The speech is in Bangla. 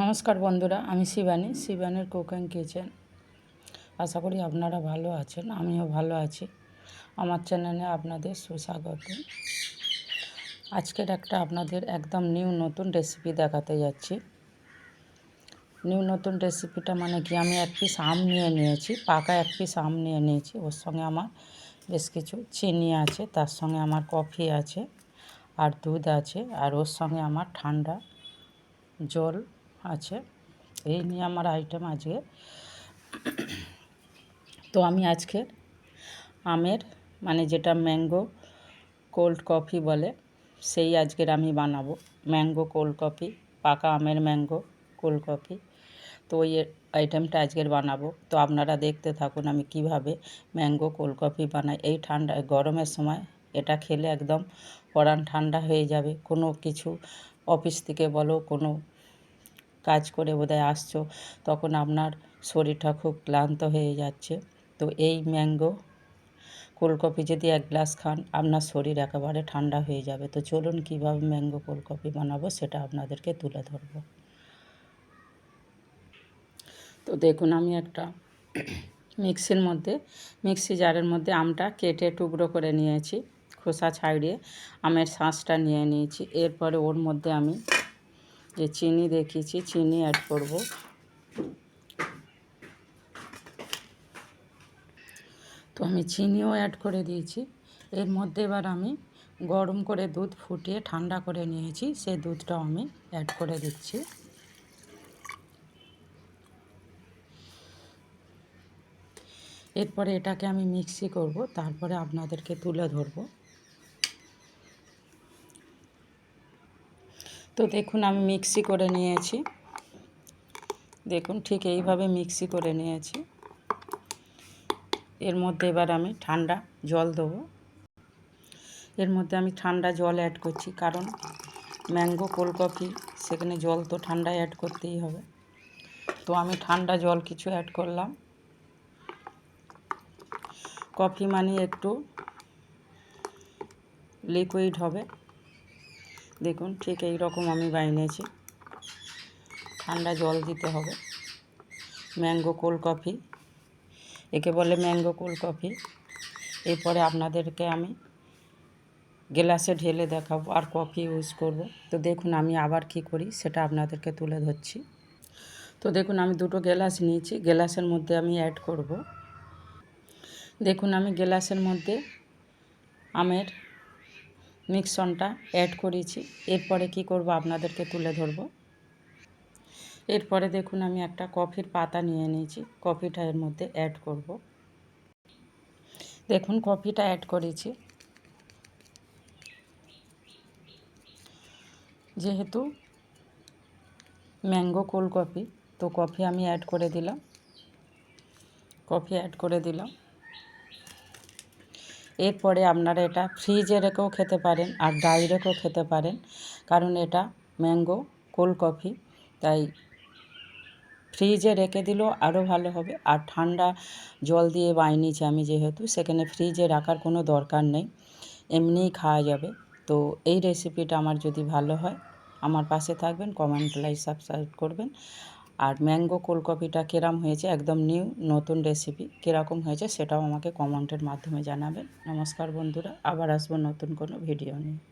নমস্কার বন্ধুরা, আমি শিবানী, শিবানীর কুকিং কিচেন। আশা করি আপনারা ভালো আছেন, আমিও ভালো আছি। আমার চ্যানেলে আপনাদের সুস্বাগত। আজকের একটা আপনাদের একদম নিউ নতুন রেসিপি দেখাতে যাচ্ছি। নিউ নতুন রেসিপিটা মানে কি, আমি এক পিস আম নিয়ে নিয়েছি, পাকা এক পিস আম নিয়ে নিয়েছি। ওর সঙ্গে আমার বেশ কিছু চিনি আছে, তার সঙ্গে আমার কফি আছে, আর দুধ আছে, আর ওর সঙ্গে আমার ঠান্ডা জল আছে। এই নিয়ে আমার আইটেম আজকে। তো আমি আজকে আমের মানে যেটা ম্যাঙ্গো কোল্ড কফি বলে, সেই আজকের আমি বানাবো। ম্যাঙ্গো কোল্ড কফি পাকা আমের ম্যাঙ্গো কোল্ড কফি তো ওই আইটেমটা আজকের বানাবো। তো আপনারা দেখতে থাকুন আমি কীভাবে ম্যাঙ্গো কোল্ড কফি বানাই। এই ঠান্ডা, গরমের সময় এটা খেলে একদম পরান ঠান্ডা হয়ে যাবে। কোনো কিছু অফিস থেকে বলো, কোনো কাজ করে বোধহয় আসছো, তখন আপনার শরীরটা খুব ক্লান্ত হয়ে যাচ্ছে। তো এই ম্যাঙ্গো কোল্ড কফি যদি এক গ্লাস খান, আপনার শরীর একেবারে ঠান্ডা হয়ে যাবে। তো চলুন কীভাবে ম্যাঙ্গো কোল্ড কফি বানাবো সেটা আপনাদেরকে তুলে ধরবো। তো দেখুন, আমি একটা মিক্সির মধ্যে, মিক্সি জারের মধ্যে আমটা কেটে টুকরো করে নিয়েছি, খোসা ছাড়িয়ে আমের শাঁসটা নিয়ে নিয়েছি। এরপরে ওর মধ্যে আমি যে চিনি দেখিয়েছি, চিনি অ্যাড করব। তো আমি চিনিও অ্যাড করে দিয়েছি। এর মধ্যে এবার আমি গরম করে দুধ ফুটিয়ে ঠান্ডা করে নিয়েছি সেই দুধটাও আমি অ্যাড করে দিচ্ছি। এরপরে এটাকে আমি মিক্সি করব, তারপরে আপনাদেরকে তুলে ধরবো। তো দেখুন আমি মিক্সি করে নিয়েছি। দেখুন ঠিক এইভাবে মিক্সি করে নিয়েছি। এর মধ্যে এবার আমি ঠান্ডা জল দেবো। এর মধ্যে আমি ঠান্ডা জল অ্যাড করছি কারণ ম্যাঙ্গো কোল্ড কফি সেখানে জল তো ঠান্ডায় অ্যাড করতেই হবে। তো আমি ঠান্ডা জল কিছু অ্যাড করলাম। কফি মানে একটু লিকুইড হবে। দেখুন, ঠিক এই রকম আমি বানিয়েছি। ঠান্ডা জল দিতে হবে। Mango cold coffee. একে বলে ম্যাঙ্গো কোল্ড কফি। এরপরে আপনাদেরকে আমি গ্লাসে ঢেলে দেখাবো আর কফি ইউজ করব। তো দেখুন, আমি আবার কি করি সেটা আপনাদেরকে তুলে ধরছি। তো দেখুন, আমি দুটো গ্লাস নিয়েছি। গ্লাসের মধ্যে আমি অ্যাড করব। দেখুন, আমি গ্লাসের মধ্যে আমের মিক্সনটা অ্যাড করেছি। এরপরে কি করব আপনাদেরকে তুলে ধরব। এরপরে দেখুন আমি একটা কফির পাতা নিয়ে নিয়েছি। কফিটা এর মধ্যে অ্যাড করব। দেখুন কফিটা অ্যাড করেছি। যেহেতু ম্যাঙ্গো কোল্ড কফি তো কফি আমি অ্যাড করে দিলাম। কফি অ্যাড করে দিলাম। এরপরে আপনারা এটা ফ্রিজে রেখেও খেতে পারেন আর ডাই রেখেও খেতে পারেন। কারণ এটা ম্যাঙ্গো কোল্ড কফি, তাই ফ্রিজে রেখে দিলেও আরও ভালো হবে। আর ঠান্ডা জল দিয়ে বানিয়েছি আমি যেহেতু, সেখানে ফ্রিজে রাখার কোনো দরকার নেই, এমনিই খাওয়া যাবে। তো এই রেসিপিটা আমার যদি ভালো হয়, আমার পাশে থাকবেন কমেন্ট লাইক সাবস্ক্রাইব করবেন। আর ম্যাঙ্গো কোলকপিটা কেরাম হয়েছে, একদম নিউ, নতুন রেসিপি কীরকম হয়েছে সেটাও আমাকে কমেন্টের মাধ্যমে জানাবেন। নমস্কার বন্ধুরা, আবার আসব নতুন কোনো ভিডিও নিয়ে।